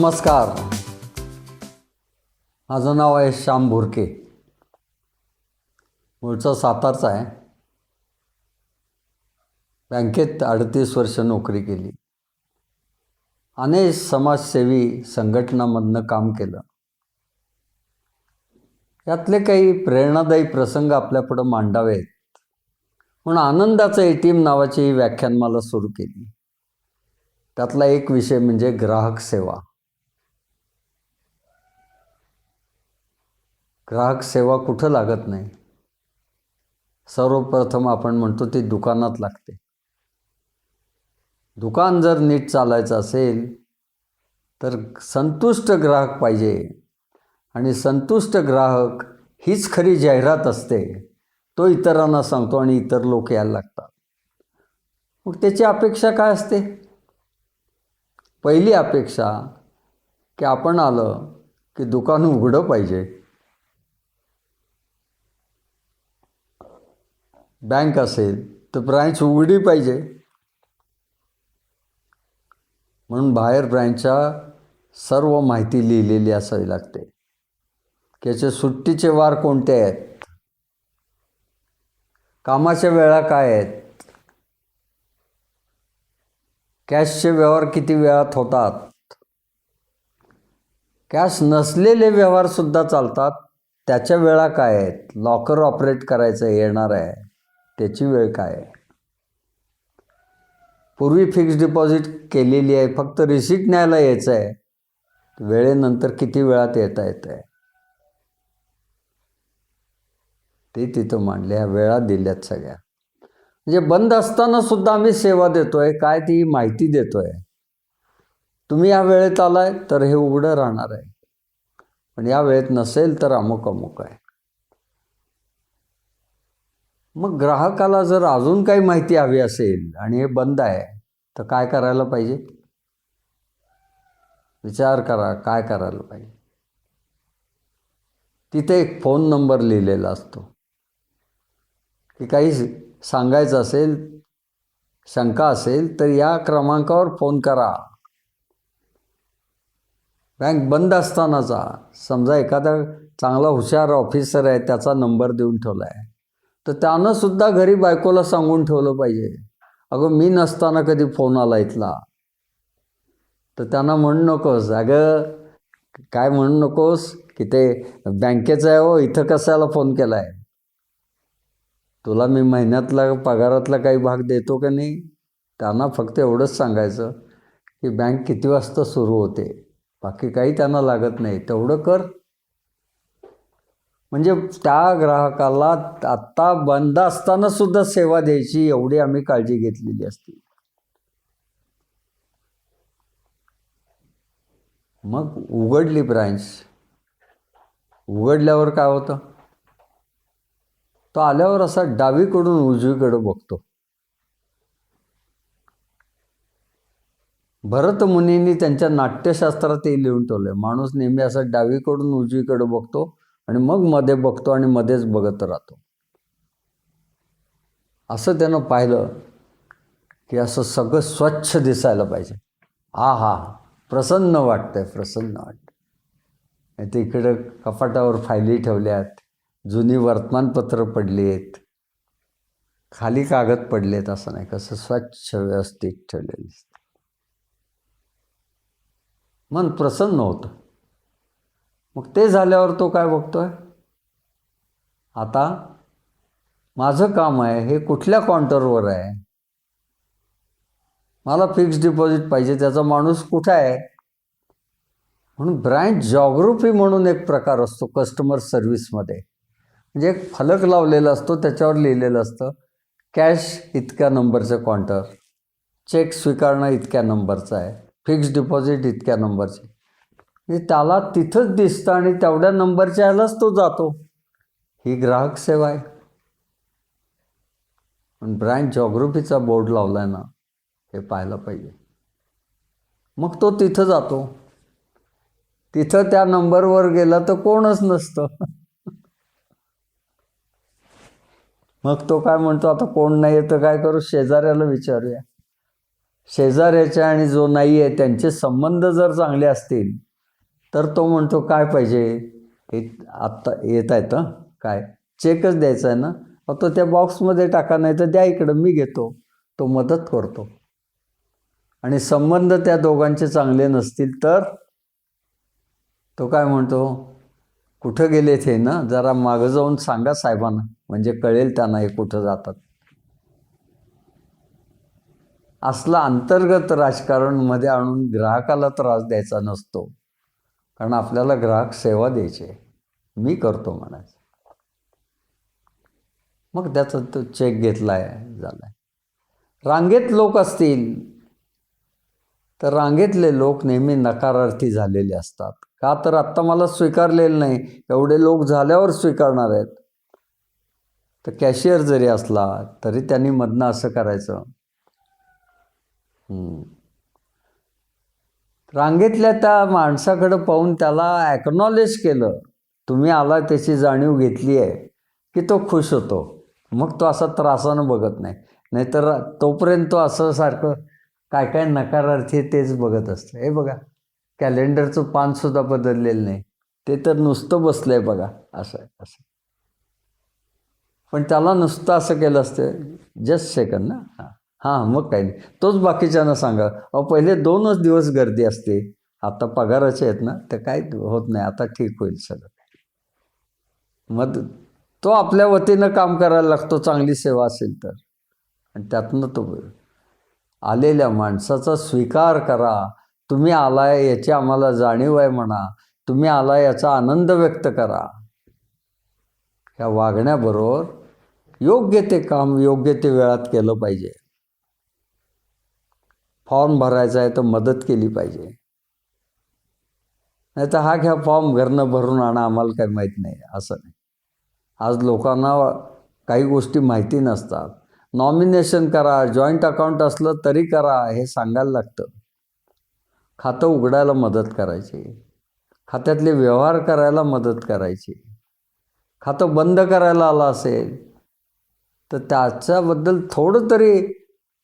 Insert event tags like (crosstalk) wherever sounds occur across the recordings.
नमस्कार. माझं नाव आहे श्याम भुरके. मूळचा सातारचा आहे. बँकेत अडतीस वर्ष नोकरी केली. अनेक समाजसेवी संघटनामधनं काम केलं. यातले काही प्रेरणादायी प्रसंग आपल्यापुढं मांडावेत. म्हणून आनंदाचं ए टी एम नावाची व्याख्यानमाला सुरू केली. त्यातला एक विषय म्हणजे ग्राहक सेवा. ग्राहक सेवा कुठं लागत नाही? सर्वप्रथम आपण म्हणतो ती दुकानात लागते. दुकान जर नीट चालायचं असेल तर संतुष्ट ग्राहक पाहिजे. आणि संतुष्ट ग्राहक हीच खरी जाहिरात असते. तो इतरांना सांगतो आणि इतर लोक यायला लागतात. मग त्याची अपेक्षा काय असते? पहिली अपेक्षा की आपण आलं की दुकान उघडं पाहिजे. बँक असेल तर ब्रँच उघडी पाहिजे. म्हणून बाहेर ब्रँचच्या सर्व माहिती लिहिलेली असावी लागते. त्याचे सुट्टीचे वार कोणते आहेत? कामाच्या वेळा काय आहेत? कॅशचे व्यवहार किती वेळात होतात? कॅश नसलेले व्यवहारसुद्धा चालतात. त्याच्या वेळा काय आहेत? लॉकर ऑपरेट करायचं येणार आहे. त्याची वेळ काय आहे? पूर्वी फिक्स डिपॉझिट केलेली आहे फक्त रिसिट न्यायला यायचं आहे. वेळेनंतर किती वेळात येता येत आहे ते तिथं मांडले ह्या वेळा दिल्यात सगळ्या. म्हणजे बंद असताना सुद्धा आम्ही सेवा देतोय काय ती माहिती देतोय. तुम्ही या वेळेत आलाय तर हे उघडं राहणार आहे. पण या वेळेत नसेल तर अमुक अमुक आहे. मग ग्राहकाला जर अजून काही माहिती हवी असेल आणि हे बंद आहे तर काय करायला पाहिजे? विचार करा काय करायला पाहिजे? तिथे एक फोन नंबर लिहिलेला असतो. की काही सांगायचं असेल शंका असेल तर या क्रमांकावर फोन करा. बँक बंद असतानाचा समजा एखादा चांगला हुशार ऑफिसर आहे त्याचा नंबर देऊन ठेवला आहे तर त्यानं सुद्धा घरी बायकोला सांगून ठेवलं पाहिजे. अगं मी नसताना कधी फोन आला इथला. तर त्यांना म्हणू नकोस. अगं काय म्हणू नकोस? की ते बँकेचं आहे हो इथं कसायला फोन केला आहे तुला मी महिन्यातला पगारातला काही भाग देतो का नाही? त्यांना फक्त एवढंच सांगायचं की बँक किती वाजता सुरू होते? बाकी काही त्यांना लागत नाही. तेवढं कर. म्हणजे त्या ग्राहकाला आत्ता बंद असताना सुद्धा सेवा द्यायची एवढी आम्ही काळजी घेतलेली असते. मग उघडली ब्रांच. उघडल्यावर काय होतं? तो आल्यावर असा डावीकडून उजवीकडे बघतो. भरत मुनींनी त्यांच्या नाट्यशास्त्रात ते लिहून ठेवलंय. माणूस नेहमी असा डावीकडून उजवीकडे बघतो. आणि मग मध्ये बघतो आणि मध्येच बघत राहतो. असं त्यानं पाहिलं की असं सगळं स्वच्छ दिसायला पाहिजे. हा हा प्रसन्न वाटतंय प्रसन्न वाटतं ते इकडं कपाटावर फायली ठेवल्यात जुनी वर्तमानपत्र पडली आहेत खाली कागद पडलेत असं नाही कसं स्वच्छ व्यवस्थित ठेवलेलं दिसतं. मन प्रसन्न होतं. मग ते झाल्यावर तो काय बघतोय? आता माझं काम आहे हे कुठल्या काउंटरवर आहे? मला फिक्स डिपॉझिट पाहिजे त्याचा माणूस कुठं आहे? म्हणून ब्रँच जॉग्रफी म्हणून एक प्रकार असतो कस्टमर सर्व्हिसमध्ये म्हणजे एक फलक लावलेला असतो त्याच्यावर लिहिलेलं असतं कॅश इतक्या नंबरचं काउंटर. चेक स्वीकारणं इतक्या नंबरचं आहे. फिक्स डिपॉझिट इतक्या नंबरचे म्हणजे त्याला तिथंच दिसतं आणि तेवढ्या नंबरच्या ह्यालाच तो जातो. ही ग्राहक सेवा आहे. पण ब्रँड जॉग्रफीचा बोर्ड लावला आहे ना हे पाहायला पाहिजे. मग तो तिथं जातो. तिथं त्या नंबरवर गेला तर कोणच नसतं. (laughs) मग तो काय म्हणतो आता कोण नाही तर काय करू? शेजाऱ्याला विचारूया. शेजाऱ्याच्या आणि जो नाही आहे त्यांचे संबंध जर चांगले असतील तर तो म्हणतो काय पाहिजे? हे आत्ता येत आहेत काय? चेकच द्यायचा आहे ना? तो त्या बॉक्समध्ये टाका नाही तर द्या इकडं मी घेतो. तो मदत करतो. आणि संबंध त्या दोघांचे चांगले नसतील तर तो काय म्हणतो कुठं गेले ते ना? जरा मागं जाऊन सांगा साहेबांना. म्हणजे कळेल त्यांना हे कुठं जातात. असला अंतर्गत राजकारणमध्ये आणून ग्राहकाला त्रास द्यायचा नसतो. कारण आपल्याला ग्राहक सेवा द्यायची आहे. मी करतो म्हणायचं. मग त्याचा तो चेक घेतलाय झालाय. रांगेत लोक असतील. तर रांगेतले लोक नेहमी नकारार्थी झालेले असतात. का तर आत्ता मला स्वीकारलेलं नाही. एवढे लोक झाल्यावर स्वीकारणार आहेत. तर कॅशियर जरी असला तरी त्यांनी मधनं असं करायचं. हम्म. रांगेतल्या त्या माणसाकडं पाहून त्याला ॲक्नॉलेज केलं तुम्ही आला त्याची जाणीव घेतली आहे की तो खुश होतो. मग तो असा त्रासानं बघत नाही. नाहीतर तोपर्यंत तो असं सारखं काय काय नकारार्थी तेच बघत असतं. हे बघा कॅलेंडरचं पानसुद्धा बदललेलं नाही. ते तर नुसतं बसलं आहे बघा असं आहे असं. पण त्याला नुसतं असं केलं असतं जस्ट सेकंड ना? हां. हां मग काही नाही तोच बाकीच्यांना सांगा. अहो पहिले दोनच दिवस गर्दी असते. आता पगाराचे आहेत ना तर काय होत नाही. आता ठीक होईल सगळं. मग तो आपल्या वतीनं काम करायला लागतो चांगली सेवा असेल तर. आणि त्यातनं तो आलेल्या माणसाचा स्वीकार करा. तुम्ही आलाय याची आम्हाला जाणीव आहे म्हणा. तुम्ही आलाय याचा आनंद व्यक्त करा. ह्या वागण्याबरोबर योग्य ते काम योग्य ते वेळात केलं पाहिजे. फॉर्म भरायचा आहे तर मदत केली पाहिजे. नाही तर हा घ्या फॉर्म घरनं भरून आणा आम्हाला काही माहीत नाही असं नाही. आज लोकांना काही गोष्टी माहिती नसतात. नॉमिनेशन करा जॉईंट अकाउंट असलं तरी करा हे सांगायला लागतं. खातं उघडायला मदत करायची. खात्यातले व्यवहार करायला मदत करायची. खातं बंद करायला आलं असेल तर त्याच्याबद्दल थोडं तरी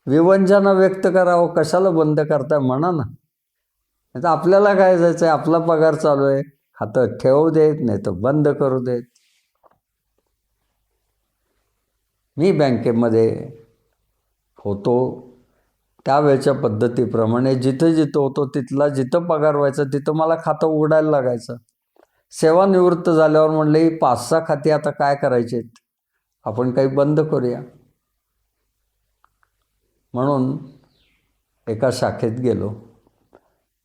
विवंचना व्यक्त करावं कशाला बंद करताय म्हणा ना. नाही तर आपल्याला काय जायचं आहे आपला पगार चालू आहे. खातं ठेवू देत नाही तर बंद करू देत. मी बँकेमध्ये होतो. त्यावेळच्या पद्धतीप्रमाणे जिथं जिथं होतो तिथला जिथं पगार व्हायचा तिथं मला खातं उघडायला लागायचं. सेवानिवृत्त झाल्यावर म्हणलं ही पाच सहा खाती आता काय करायचे आहेत आपण काही बंद करूया. म्हणून एका शाखेत गेलो.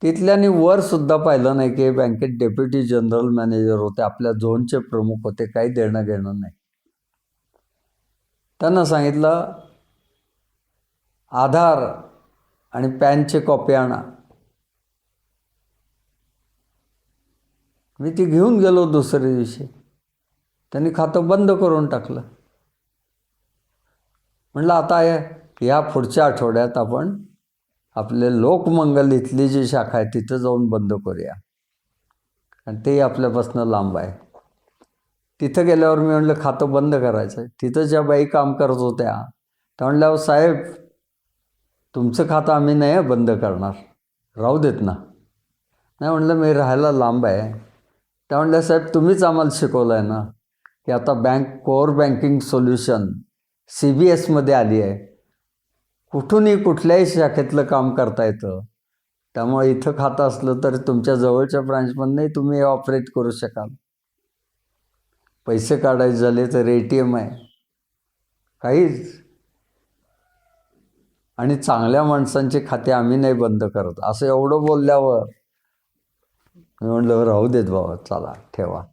तिथल्यानी वरसुद्धा पाहिलं नाही की बँकेत डेप्युटी जनरल मॅनेजर होते आपल्या झोनचे प्रमुख होते काही देणं घेणं नाही. त्यांना सांगितलं आधार आणि पॅनची कॉपी आणा. मी ती घेऊन गेलो दुसऱ्या दिवशी. त्यांनी खातं बंद करून टाकलं. म्हटलं आता आहे या या पुढच्या आठवड्यात आपण आपले लोकमंगल इथली जी शाखा आहे तिथं जाऊन बंद करूया. आणि तेही आपल्यापासून लांब आहे. तिथं गेल्यावर मी म्हटलं खातं बंद करायचं आहे. तिथं ज्या बाई काम करत होत्या त्या म्हणल्या साहेब तुमचं खातं आम्ही नाही बंद करणार. राहू देत ना. नाही म्हणलं मी राहायला लांब आहे. त्या म्हणल्या साहेब तुम्हीच आम्हाला शिकवलं आहे ना की आता bank core banking solution C B एसमध्ये आली आहे. कुठूनही कुठल्याही शाखेतलं काम करता येतं. त्यामुळे इथं खातं असलं तर तुमच्या जवळच्या ब्रांचमधनंही तुम्ही ऑपरेट करू शकाल. पैसे काढायचे झाले तर ए टी एम आहे. काहीच. आणि चांगल्या माणसांचे खाते आम्ही नाही बंद करत. असं एवढं बोलल्यावर मी म्हटलं राहू देत बाबा चला ठेवा.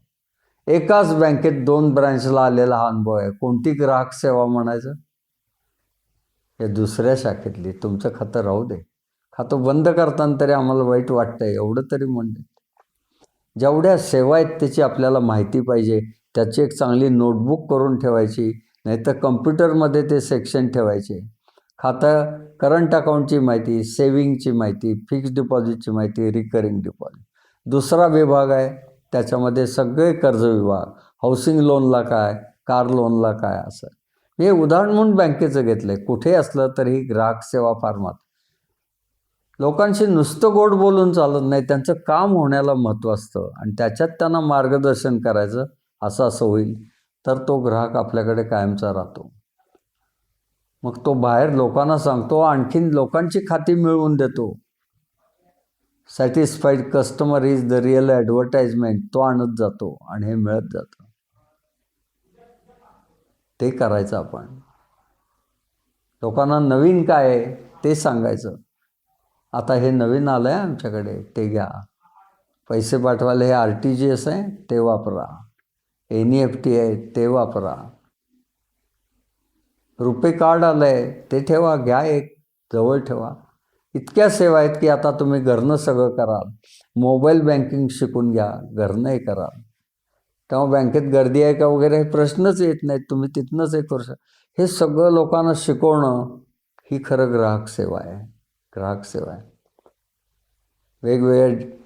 एकाच बँकेत दोन ब्रांचला आलेला हा अनुभव आहे. कोणती ग्राहक सेवा म्हणायचं? हे दुसऱ्या शाखेतली तुमचं खातं राहू दे. खातं बंद करताना तरी आम्हाला वाईट वाटतंय एवढं तरी म्हणते जेवढ्या सेवा आहेत त्याची आपल्याला माहिती पाहिजे त्याची एक चांगली नोटबुक करून ठेवायची नाहीतर कम्प्युटरमध्ये ते सेक्शन ठेवायचे. खातं करंट अकाउंटची माहिती सेविंगची माहिती फिक्स्ड डिपॉझिटची माहिती रिकरिंग डिपॉझिट. दुसरा विभाग आहे त्याच्यामध्ये सगळे कर्ज विभाग हाऊसिंग लोनला काय कार लोनला काय असं. हे उदाहरण म्हणून बँकेचं घेतलंय. कुठे असलं तरी ग्राहक सेवा फार्मात. लोकांशी नुसतं गोड बोलून चालत नाही. त्यांचं काम होण्याला महत्त्व असतं. आणि त्याच्यात त्यांना मार्गदर्शन करायचं असं असं होईल तर तो ग्राहक आपल्याकडे कायमचा राहतो. मग तो बाहेर लोकांना सांगतो आणखीन लोकांची खाती मिळवून देतो. Satisfied customer is the real advertisement तो आणत जातो आणि हे मिळत जातं. ते करायचं आपण. लोकांना नवीन काय आहे ते सांगायचं. आता हे नवीन आलं आहे आमच्याकडे ते घ्या. पैसे पाठवायला हे आर टी जी एस आहे ते वापरा. एन ई एफ टी आहे ते वापरा. रुपे कार्ड आलं आहे ते ठेवा घ्या एक जवळ ठेवा. इतक्या सेवा आहेत की आता तुम्ही घरनं सगळं कराल. मोबाईल बँकिंग शिकून घ्या घरनंही कराल. तेव्हा बँकेत गर्दी आहे का वगैरे हे प्रश्नच येत नाहीत. तुम्ही तिथनंच हे करू शकता हे सगळं लोकांना शिकवणं ही खरं ग्राहक सेवा आहे. ग्राहक सेवा आहे. वेगवेगळ्या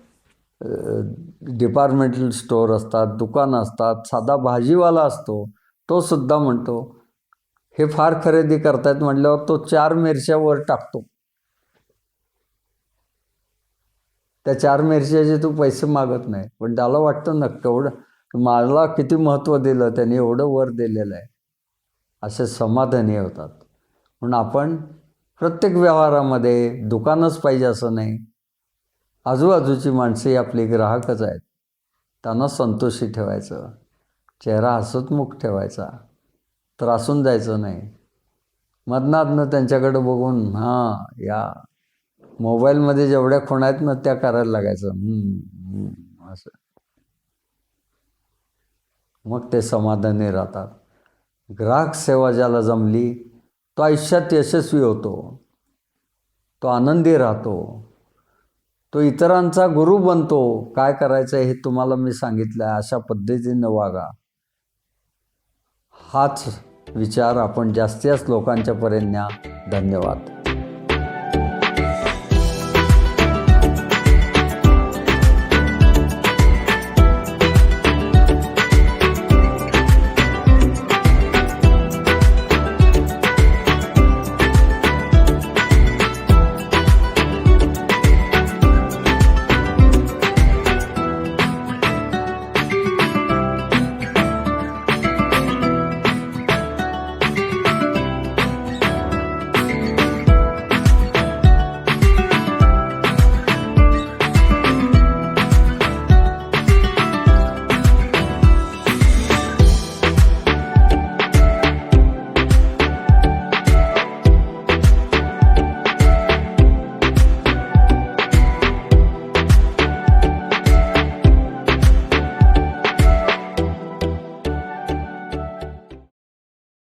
डिपार्टमेंटल स्टोअर असतात दुकानं असतात साधा भाजीवाला असतो तो सुद्धा म्हणतो हे फार खरेदी करतायत म्हटल्यावर तो चार मिरच्या वर टाकतो. त्या चार मिरच्याचे तू पैसे मागत नाही. पण त्याला वाटतं नक्की एवढं मला किती महत्त्व दिलं त्यांनी एवढं वर दिलेलं आहे. असे समाधानी होतात. म्हणून आपण प्रत्येक व्यवहारामध्ये दुकानच पाहिजे असं नाही. आजूबाजूची माणसे आपली ग्राहकच आहेत. त्यांना संतोषी ठेवायचं. चेहरा हसतमुख ठेवायचा. त्रासून जायचं नाही. मधनातनं त्यांच्याकडे बघून हां या. मोबाईलमध्ये जेवढ्या खुणा आहेत ना त्या करायला लागायचं. असं. मग ते समाधानी राहतात. ग्राहक सेवा ज्याला जमली तो आयुष्यात यशस्वी होतो. तो आनंदी राहतो. तो इतरांचा गुरु बनतो. काय करायचं हे तुम्हाला मी सांगितलं आहे अशा पद्धतीनं वागा. हाच विचार आपण जास्तीत जास्त लोकांच्यापर्यंत न्या. धन्यवाद.